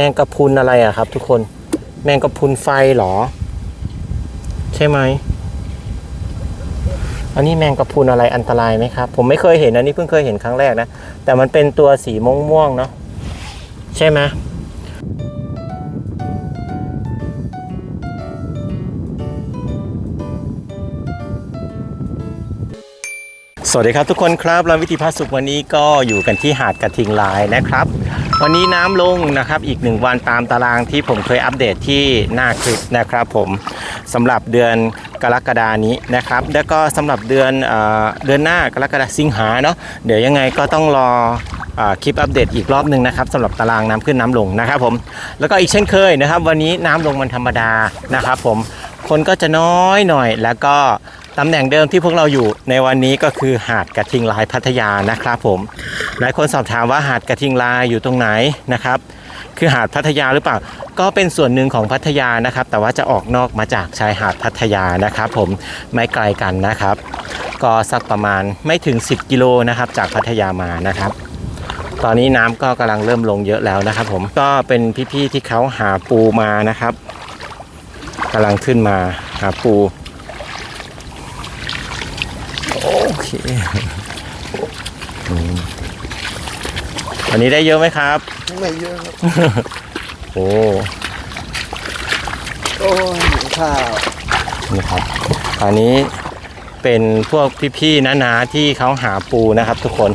แมงกะพุนอะไรอะครับ ทุกคน แมงกะพุนไฟเหรอ ใช่ไหมอันนี้แมงกะพุนอะไรอันตรายไหมครับ ผมไม่เคยเห็นอันนี้เพิ่งเคยเห็นครั้งแรกนะ แต่มันเป็นตัวสีม่วงม่วงๆเนาะใช่ไหมสวัสดีครับทุกคนครับเราวิธีพาสุขวันนี้ก็อยู่กันที่หาดกระทิงลายนะครับ วันนี้น้ำลงนะครับอีกหนึ่งวันตามตารางที่ผมเคยอัปเดตที่หน้าคลิปนะครับผมสำหรับเดือนกรกฎานี้นะครับ แล้วก็สำหรับเดือนเอเดือนหน้ากรกฎาสิงหาเนาะเดี๋ยวยังไงก็ต้องรอเออคลิปอัปเดตอีกรอบหนึ่งนะครับสำหรับตารางน้ำขึ้นน้ำลงนะครับผมแล้วก็อีกเช่นเคยนะครับ วันนี้น้ำลงมันธรรมดานะครับผมคนก็จะน้อยหน่อยแล้วก็ ตำแหน่งเดิมที่พวกเราอยู่ในวันนี้ก็คือหาดกระทิงลายพัทยานะครับผม หลายคนสอบถามว่าหาดกระทิงลายอยู่ตรงไหนนะครับ คือหาดพัทยาหรือเปล่า ก็เป็นส่วนหนึ่งของพัทยานะครับ แต่ว่าจะออกนอกมาจากชายหาดพัทยานะครับผมไม่ไกลกันนะครับ ก็สักประมาณไม่ถึง 10 กิโลนะครับจากพัทยามานะครับตอนนี้น้ำก็กำลังเริ่มลงเยอะแล้วนะครับ ผมก็เป็นพี่ๆที่เขาหาปูมานะครับกำลังขึ้นมาหาปู โอ เคอืมอันนี้ได้เยอะไหมครับ ไม่เยอะครับ โอ้โอ้ยหิวข้าวนี่ครับ อันนี้เป็นพวกพี่ๆน้าๆที่เขาหาปูนะครับทุกคน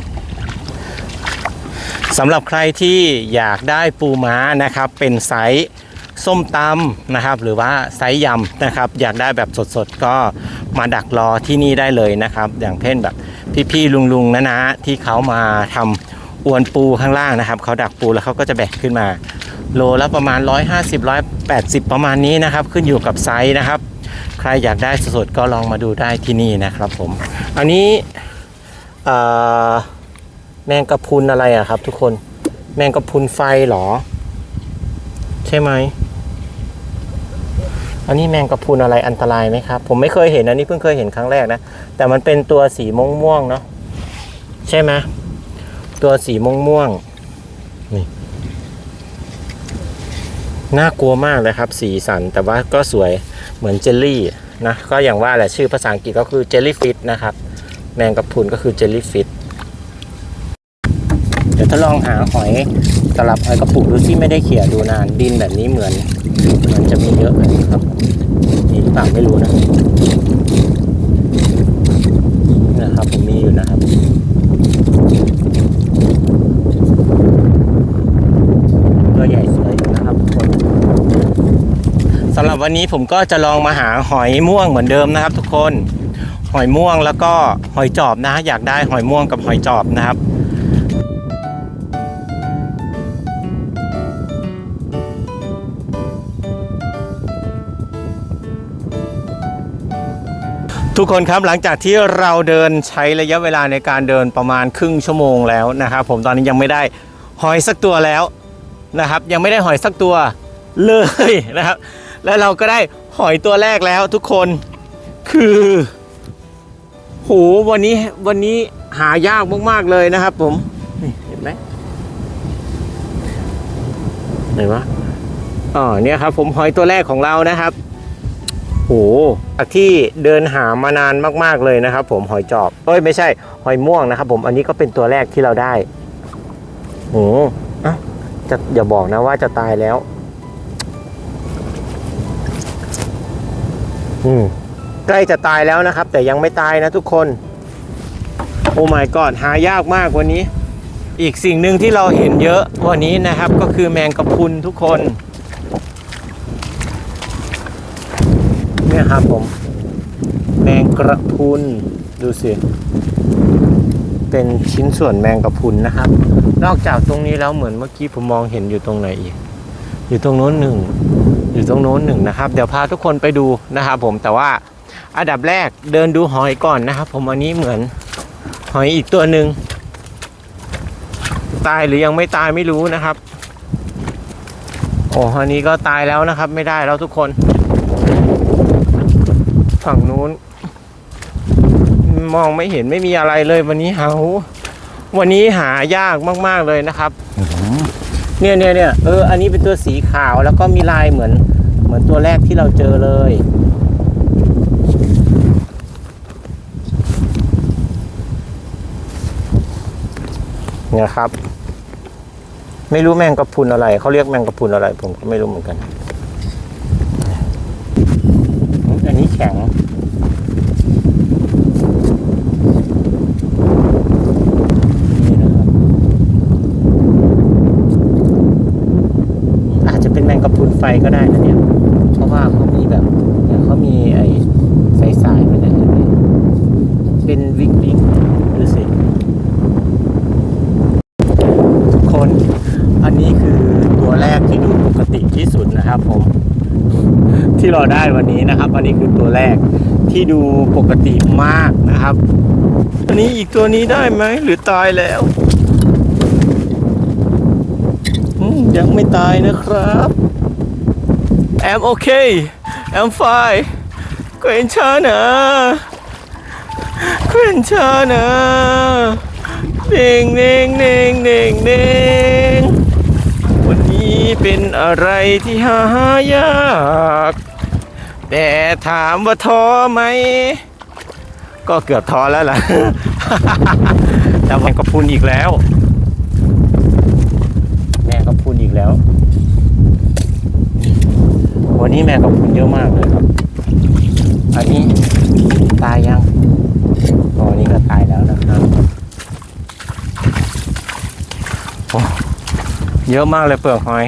สำหรับใครที่อยากได้ปูม้านะครับ เป็นไซส์ส้มตำนะครับ หรือว่าไซส์ยำนะครับ อยากได้แบบสดๆ ก็ มาดักรอที่นี่ได้เลยนะครับ อย่างเช่นแบบพี่ๆลุงๆน้าๆที่เขามาทำอวนปูข้างล่างนะครับเขาดักปูแล้วเขาก็จะแบกขึ้นมา โลละประมาณ 150 180 ประมาณนี้นะครับ ขึ้นอยู่กับไซส์นะครับ ใครอยากได้สดๆก็ลองมาดูได้ที่นี่นะครับผม อันนี้แมงกะพุนอะไรอะครับ ทุกคนแมงกะพุนไฟเหรอ ใช่ไหม อันนี้แมงกะพรุนอะไรอันตรายไหมครับ ผมไม่เคยเห็นอันนี้เพิ่งเคยเห็นครั้งแรกนะ แต่มันเป็นตัวสีม่วงม่วงๆเนาะใช่ไหมตัวสีม่วงม่วงๆนี่น่ากลัวมากเลยครับ สีสันแต่ว่าก็สวยเหมือนเจลลี่นะก็อย่างว่าแหละชื่อภาษาอังกฤษก็คือเจลลี่ฟิตนะครับ แมงกะพรุนก็คือเจลลี่ฟิต ดี๋ยวทดลองหาหอยสลับหอยกระปุกดูที่ไม่ได้เขี่ยดูนานดินแบบนี้เหมือนเหมือนจะมีเยอะเลยครับมีหรือเปล่าไม่รู้นะนะครับผมมีอยู่นะครับตัวใหญ่สวยนะครับทุกคนสำหรับวันนี้ผมก็จะลองมาหาหอยม่วงเหมือนเดิมนะครับ ทุกคน หอยม่วงแล้วก็หอยจอบนะ อยากได้หอยม่วงกับหอยจอบนะครับ ทุกคนครับหลังจากที่เราเดินใช้ระยะเวลาในการเดินประมาณครึ่งชั่วโมงแล้วนะครับผมตอนนี้ยังไม่ได้หอยสักตัวแล้วนะครับ ยังไม่ได้หอยสักตัวเลยนะครับ แล้วเราก็ได้หอยตัวแรกแล้วทุกคนคือโหวันนี้วันนี้หายากมากๆเลยนะครับ ผมเห็นไหมไหนวะอ๋อเนี่ยครับ ผมหอยตัวแรกของเรานะครับ โหจากที่เดินหามานานมากๆเลยนะครับ ผมหอยจอบเอ้ยไม่ใช่ หอยม่วงนะครับ ผมอันนี้ก็เป็นตัวแรกที่เราได้โหอะจะอย่าบอกนะว่าจะตายแล้ว อืมใกล้จะตายแล้วนะครับ แต่ยังไม่ตายนะทุกคน โอ้ my god หายากมากวันนี้ อีกสิ่งหนึ่งที่เราเห็นเยอะวันนี้นะครับ ก็คือแมงกะพรุนทุกคน เนี่ยครับผมแมงกระพุนดูสิ เป็นชิ้นส่วนแมงกระพุนนะครับ นอกจากตรงนี้แล้วเหมือนเมื่อกี้ผมมองเห็นอยู่ตรงไหนอีก อยู่ตรงโน้นหนึ่ง อยู่ตรงโน้นหนึ่งนะครับ เดี๋ยวพาทุกคนไปดูนะครับผม แต่ว่าอันดับแรกเดินดูหอยก่อนนะครับ ผมอันนี้เหมือนหอยอีกตัวหนึ่งตายหรือยังไม่ตายไม่รู้นะครับ โอ้อันนี้ก็ตายแล้วนะครับ ไม่ได้แล้วทุกคน ฝั่งนู้น มองไม่เห็นไม่มีอะไรเลยวันนี้หาวันนี้หายากมาก ๆเลยนะครับเนี่ยเนี่ยเนี่ยเอออันนี้เป็นตัวสีขาวแล้วก็มีลายเหมือน เหมือนตัวแรกที่เราเจอเลยเนี่ยครับ ไม่รู้แมงกะพุนอะไรเขาเรียกแมงกะพุนอะไร ผมก็ไม่รู้เหมือนกัน อันนี้แข็ง นี่นะครับ อาจจะเป็นแมงกะพรุนไฟก็ได้นะเนี่ย เพราะว่าเขามีแบบเนี่ยเขามีไอ้สายๆมันเนี่ยเป็นวิงวิงดูสิทุกคนอันนี้คือตัวแรกที่ดูปกติที่สุดนะครับผม ที่เราได้วันนี้นะครับ อันนี้คือตัวแรกที่ดูปกติมากนะครับอันนี้อีกตัวนี้ได้ไหมหรือตายแล้วยังไม่ตายนะครับ I'm okay I'm fine กวนชานะกวนชานะเน่งเน่งเน่งเน่งเน่งวันนี้เป็นอะไรที่หายาก แต่ถามว่าท้อไหม ก็เกือบท้อแล้วล่ะ แต่มันก็พูนอีกแล้ว แม่ก็พูนอีกแล้ว วันนี้แม่ก็พูนเยอะมากเลยครับ อันนี้ตายยังอ๋อนี่ก็ตายแล้วนะครับโอ้เยอะมากเลยเปลือกหอย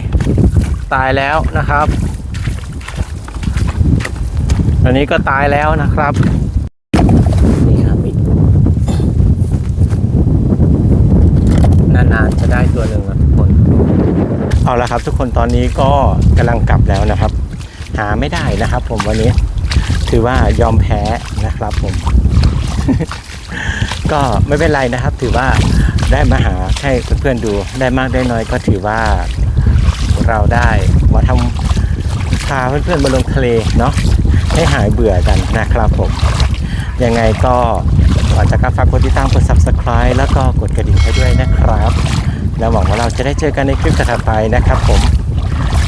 ตายแล้วนะครับ อันนี้ก็ตายแล้วนะครับนี่ครับนานๆจะได้ตัวหนึ่งนะทุกคน เอาละครับทุกคนตอนนี้ก็กำลังกลับแล้วนะครับ หาไม่ได้นะครับ ผมวันนี้ ถือว่ายอมแพ้นะครับผม ก็ไม่เป็นไรนะครับ ถือว่าได้มาหาให้เพื่อนๆดูได้มากได้น้อยก็ถือว่าเราได้มาทำพาเพื่อนๆมาลงทะเลเนาะให้หายเบื่อกันนะครับผม ยังไงก็ก่อนจากการฝากกดติดตามกด subscribe แล้วก็กดกระดิ่งให้ด้วยนะครับ แล้วหวังว่าเราจะได้เจอกันในคลิปถัดไปนะครับผม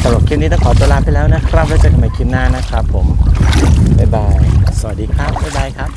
สำหรับคลิปนี้ต้องขอตัวลาไปแล้วนะครับ แล้วเจอกันใหม่คลิปหน้านะครับผม บ๊ายบาย สวัสดีครับ บ๊ายบายครับ